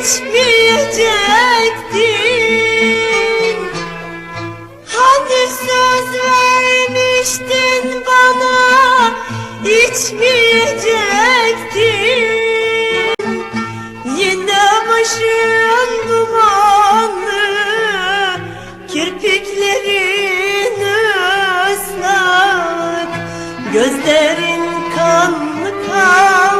içmeyecektin Hani söz vermiştin bana içmeyecektin. Yine başın dumanlı Kirpiklerin ıslak Gözlerin kanlı kanlı.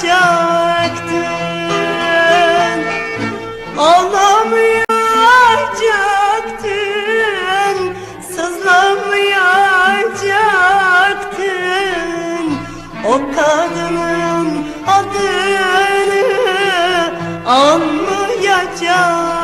Ağlamayacaktın Ağlamayacaktın Sızlamayacaktın O kadının adını Anmayacaktın.